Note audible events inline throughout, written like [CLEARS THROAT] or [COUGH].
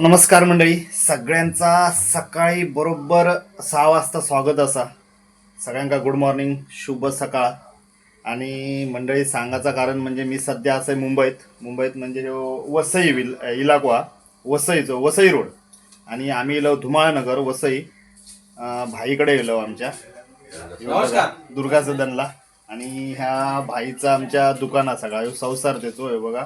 नमस्कार मंडळी. सगळ्यांचा सकाळी बरोबर सहा वाजता स्वागत असा. सगळ्यांका गुड मॉर्निंग शुभ सकाळ. आणि मंडळी सांगायचं कारण म्हणजे मी सध्या असं आहे मुंबईत. मुंबईत म्हणजे ह्यो वसई विल इलाकवा वसईचो वसई रोड. आणि आम्ही येलो धुमाळनगर वसई. भाईकडे गेलो आमच्या. नमस्कार. दुर्गा सदनला आणि ह्या भाईचा आमच्या दुकानात सगळा संसार देतो हे बघा.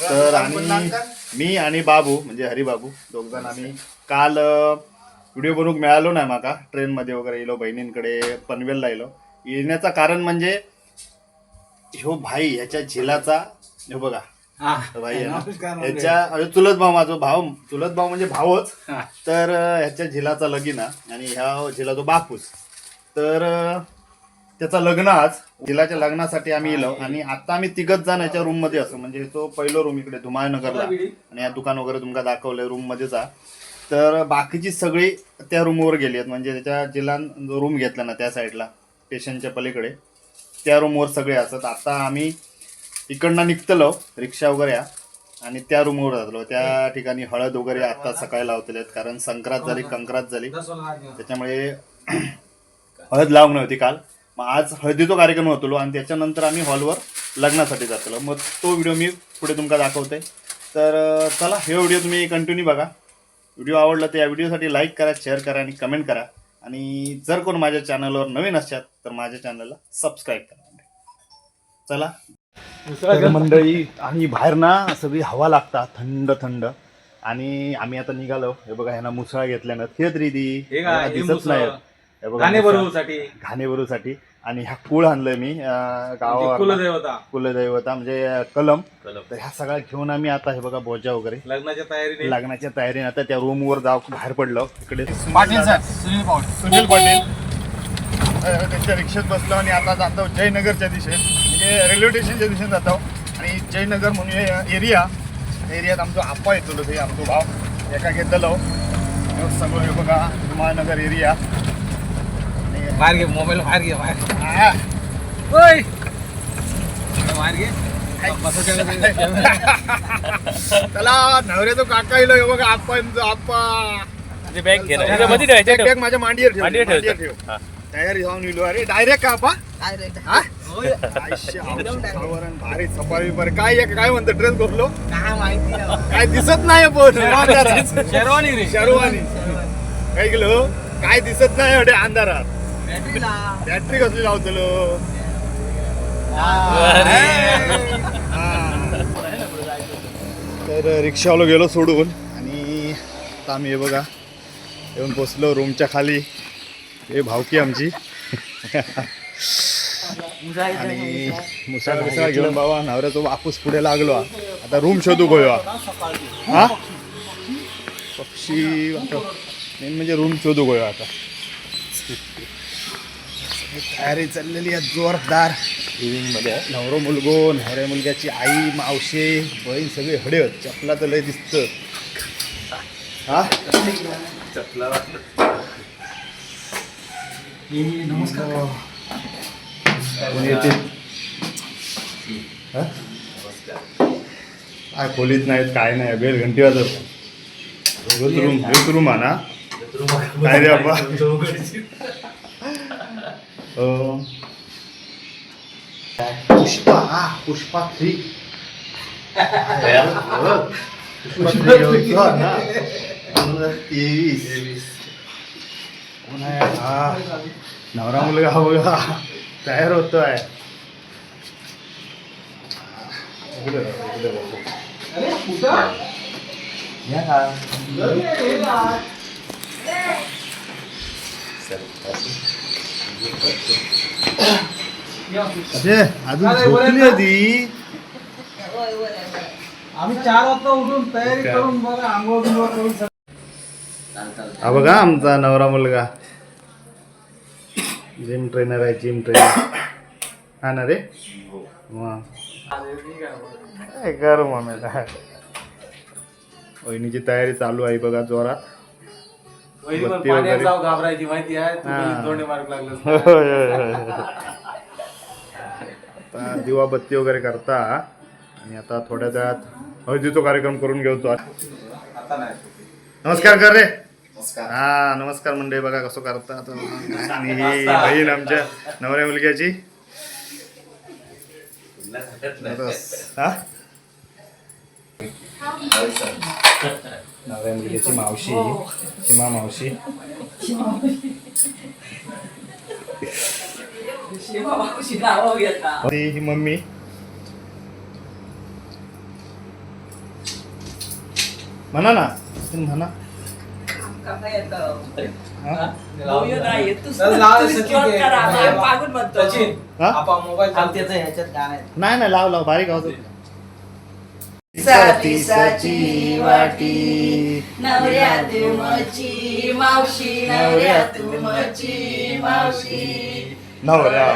तर आणि मी आणि बाबू म्हणजे हरिबाबू दोघ जण आम्ही काल व्हिडिओ बनवूक मिळालो नाही माका. ट्रेनमध्ये वगैरे येलो बहिणींकडे पनवेलला येलो येण्याचं कारण म्हणजे ह्यो भाई ह्याच्या झिलाचा ह्यो बघा. भाई आहे ना. ह्याच्या चुलत भाऊ माझा भाऊ चुलत भाऊ म्हणजे भावच तर ह्याच्या झिलाचा लगीन आणि ह्या झिला तो बापूस तर त्याचं लग्न आज झिलाच्या लग्नासाठी आम्ही येलो आणि आता आम्ही तिघच जण याच्या रूममध्ये असो. म्हणजे तो पहिलो रूम इकडे धुमाळनगरला आणि या दुकान वगैरे तुमका दाखवलंय रूम मध्येच आहे. तर बाकीची सगळी त्या रूमवर गेली आहेत. म्हणजे त्याच्या जिल्हान जो रूम घेतला ना त्या साईडला स्टेशनच्या पलीकडे त्या रूमवर सगळे असत आता आम्ही इकडनं निघतलो रिक्षा वगैरे या आणि त्या रूमवर जातलो. त्या ठिकाणी हळद वगैरे आता सकाळी लावतले आहेत कारण संक्रांत झाली कंक्रांत झाली. त्याच्यामुळे [CLEARS THROAT] हळद लावून नव्हती काल. मग आज हळदीचा कार्यक्रम होतो आणि त्याच्यानंतर आम्ही हॉलवर लग्नासाठी जातलो. मग तो व्हिडिओ मी पुढे तुमका दाखवते. तर चला हे व्हिडिओ तुम्ही कंटिन्यू बघा. व्हिडिओ आवडला तर या व्हिडिओसाठी लाईक करा शेअर करा आणि कमेंट करा. आणि जर कोण माझ्या चॅनलवर नवीन असतात तर माझ्या चॅनलला सबस्क्राईब करा. चला. तर [LAUGHS] मंडळी आणि बाहेर ना सगळी हवा लागता थंड थंड. आणि आम्ही आता निघालो. हे बघा ह्यांना मुसळा घेतल्यानं. थेट रिदी हे हे दिसत. नाही बरोबरसाठी घाणेबरूसाठी आणि ह्या कुळ आणलंय मी अं, गावावर कुलदेवता. कुलदैवता म्हणजे कलम. तर ह्या सगळ्या घेऊन आम्ही आता हे बघा बोजा वगैरे. लग्नाच्या तयारीने. लग्नाच्या तयारीने आता त्या रूम वर जाऊ बाहेर पडलो. इकडे पाटील सर सुनील पाटील. सुनील पाटील. त्यांच्या रिक्षेत बसलो आणि आता जातो जयनगरच्या दिशेत. म्हणजे रेल्वे स्टेशनच्या दिशेने जातो. आणि जयनगर म्हणून एरिया. एरियात आमचो आप्पा येतो ते आमचो भाव एका घेतलो सगळं हे बघा महानगर एरिया. बाहेर घे मोबाईल बाहेर घे बाहेर बाहेर घे. चला नवऱ्याचा काका येलो हे बघा आप्पा आमचा आप्पा बॅग घे ना मध्ये ठेवायचं बॅग माझ्या मांडीवर ठेव मांडीवर ठेव. ठेव. तयारी जाऊन इलो. अरे डायरेक्ट का आपा? हा? भारी सफारी बरं. काय एक- काय म्हणतो ड्रेस घातलो काय दिसत नाही पण. शेरवानी रे. शेरवानी. काय गेलो? काय दिसत नाही अंधारात. बॅटरी कसली लावतलो? तर रिक्षावाला गेलो सोडून आणि आता आम्ही हे बघा येऊन पोचलो रूमच्या खाली. हे भावकी आमची. आणि मुसाळ बिसाळ घेऊन बाबा नवऱ्याचा वापूस पुढे लागलो. आता रूम शोधू गोया हा. पक्षी मेन म्हणजे रूम शोधू गोया आता. तयारी चाललेली आहे जोरदार. मध्ये नवरो मुलगो नवऱ्या मुलग्याची आई मावशे बहीण सगळे हडे आहेत. चपला तर लय दिसत. हा? हा? काय खोलीत नाहीत काय नाही बेल घंटी वाजत रूम रूम आहे ना काय रे बाबा? अं, पुष्पा हा पुष्पा थ्री पुष्पा थ्री होता ना दोन हजार तेवीस कोण आहे हा नवरा मुलगा हा बघा तयार होतोय इकडे राहा, इकडे राहा. या ना. अरे, अजून झोपली आहे ती आम्ही चार वाजता उठून तयारी करून बरं आंघोळ बिंघोळ करून हा बघा आमचा नवरा मुलगा. जिम ट्रेनर आहे जिम ट्रेनर. हा ना रे? वा. काय कर मम्मीला वहिनीची तयारी चालू आहे बघा जोरात. वहिनी पण बत्ती पाण्यात वगैरे. जाऊ घाबरायची माहिती आहे? तू हा. कधी तोंडी मार्क लागलं होय, [LAUGHS] होय, होय, होय. आता दिवा बत्ती वगैरे करता आणि आता थोड्या वेळात हळदीचा कार्यक्रम करून आता नाही. नमस्कार कर रे. हा नमस्कार मंडळी बघा कसं करतात आणि ही बहीण आमच्या नवऱ्या मुलग्याची. हा? नवऱ्या मुलग्याची मावशी सीमा मावशी ती ही मम्मी म्हणा ना तुम्ही म्हणा हा? सचिन हा? आपण मोबाईल ह्याच्यात गाणं नाही नाही लाव लाव बारीक आवाज साची वाटी. नवऱ्या तुमची मावशी नवऱ्या तुमची मावशी. नवऱ्या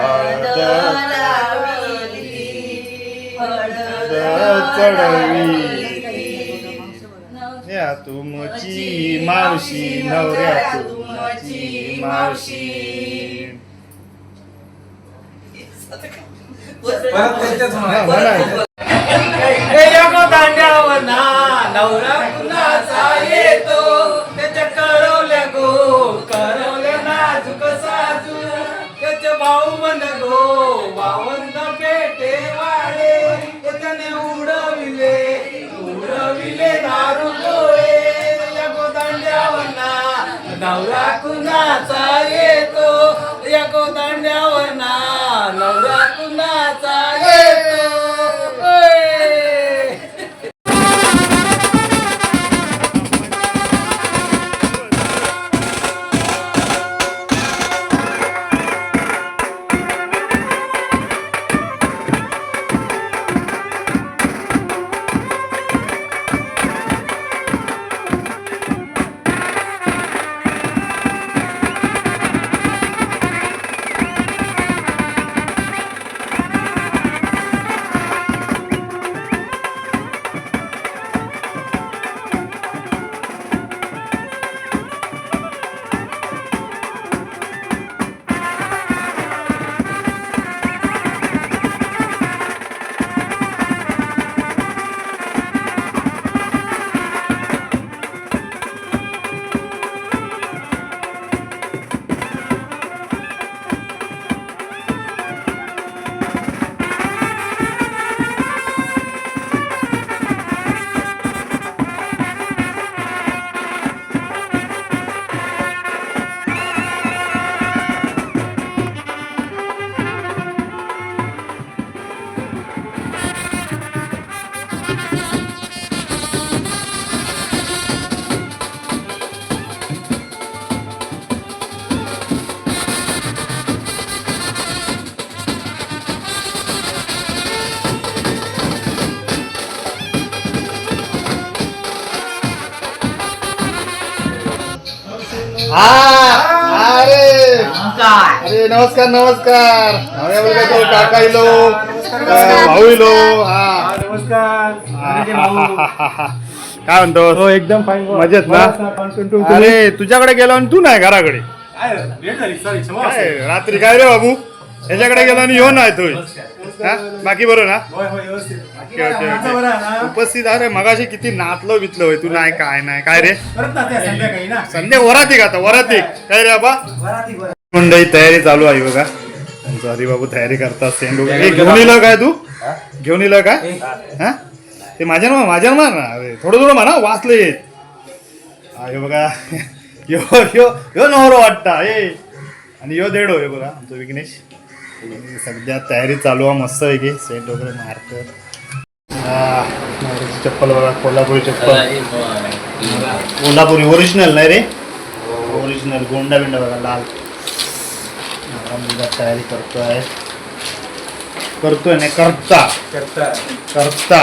तुमची मावशी नवऱ्या तुमची मावशी. परत ना नवरा कुणाचा हा अरे अरे नमस्कार नमस्कार. नवऱ्या मुलग्याचे काका इलो? भाऊ इलो? हा. नमस्कार. काय म्हणतो? हो एकदम फाईन मजेत ना? अरे तुझ्याकडे गेलो आणि तू नाही घराकडे. लेट झाली सॉरी क्षमा काय रात्री काय रे बाबू? याच्याकडे गेलो आणि येऊन आहे तू हा? बाकी बरोबर ना? Okay okay okay. उपस्थित अरे मगाशी किती नाचलो बिचलो होय. तू नाही काय नाही काय रे? संध्या वराती आता वराती काय रे बाबा? मंडळी तयारी चालू आहे बघा. आमचा हरिबाबू तयारी करतात सेंड. हे घेऊन येलं काय तू? घेऊन येलं काय हा. ते माझ्या ना माझ्या मार ना? अरे थोडं थोडं म्हणा वाचले हा. हे बघा. [LAUGHS] यो यो यो नवरो वाटता. ए आणि यो देडो हे बघा आमचं विघ्नेश. सध्या तयारी चालू आहे मस्त पैकी. सेंट वगैरे मारत चप्पल बघा कोल्हापुरी चप्पल. कोल्हापुरी ओरिजिनल नाही रे? ओरिजिनल गोंडा बिंडा बघा लाल. मुलगा तयारी करतोय. करतोय नाही करता. करता. करता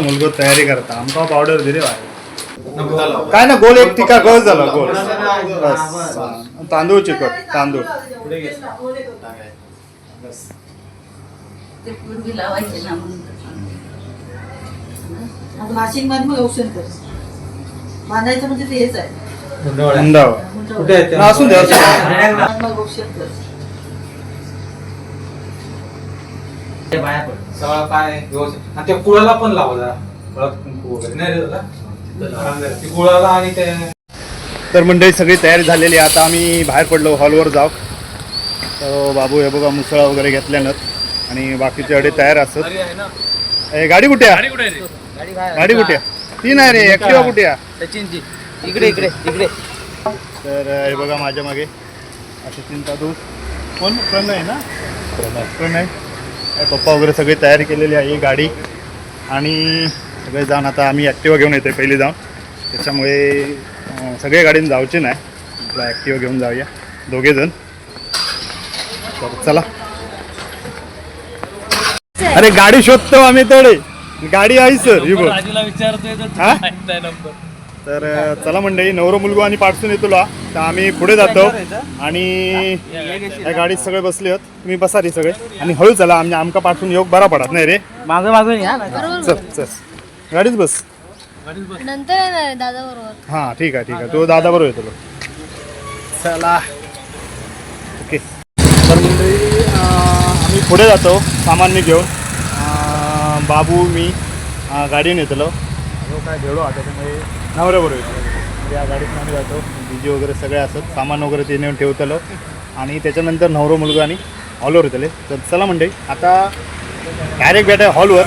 मुलगा तयारी करता. आमका पावडर दिले बाहेर काय ना गोल एक टिका गोल झाला गोल. बस तांदूळ चिकट तांदूळ. ते पूर्वी लावायचे ना म्हणून. आता नाशिकमध्ये मग औषध कर. बांधायचं म्हणजे ते हेच आहे. कुठे आहे ते? असू असू. मग औषध कर. सगळं काय व्यवस्थित. आणि त्या कुळाला पण लावा जरा. हळद कुंकू वगैरे. नाही रे दादा? ती गुळाला आणि ते तर मंडळी सगळी तयारी झालेली आहे. आता आम्ही बाहेर पडलो. हॉलवर जाऊ. तर बाबू हे बघा मुसळा वगैरे घेतल्यानं आणि बाकीचे अडे तयार असत ए, गाडी कुठे आहे? गाडी कुठे आहे? ती नाही रे ऍक्टिवा कुठे आहे? सचिनजी इकडे इकडे इकडे. तर अ, हे बघा माझ्या मागे. असे चिंता तू कोण? प्रणय ना? प्रणय. हे पप्पा वगैरे सगळी तयारी केलेली आहे ही गाडी. आणि सगळे जाऊन आता आम्ही ॲक्टिवा घेऊन येतो पहिली जाऊन. त्याच्यामुळे अ, सगळे गाडीने जाऊचे नाही. आपला ॲक्टिवा घेऊन जाऊया दोघेजण. तर चला. अरे गाडी शोधतो आम्ही तोडे गाडी आहे सर. ही बघ. राजूला विचारतोय तर हा? चला मंडळी नवरो मुलगो आणि पाठसून येतो ला तर आम्ही पुढे जातो. आणि या गाडीत सगळे बसले आहेत. तुम्ही बसा रे सगळे. आणि हळू चला आमच्या आमका पाठवून योग बरा पडत नाही रे. मागं मागून या चल चल. गाडीत बस. नंतर येणार आहे दादा बरोबर. हां ठीक आहे ठीक आहे. तो दादा बरोबर येतो चला. ओके तर मंडळी अ, आम्ही पुढे जातो सामान्य घेऊन. बाबू मी गाडीने येतलो. जो काय भेडो आता त्याच्यामुळे नवऱ्याबरोबर येतो. म्हणजे या गाडीतून आम्ही जातो. डीजे वगैरे सगळे असत सामान वगैरे ते नेऊन ठेवतलो. आणि त्याच्यानंतर नवरो मुलगा आणि हॉलवर येतले. तर चला मंडळी आता डायरेक्ट भेटा हॉलवर.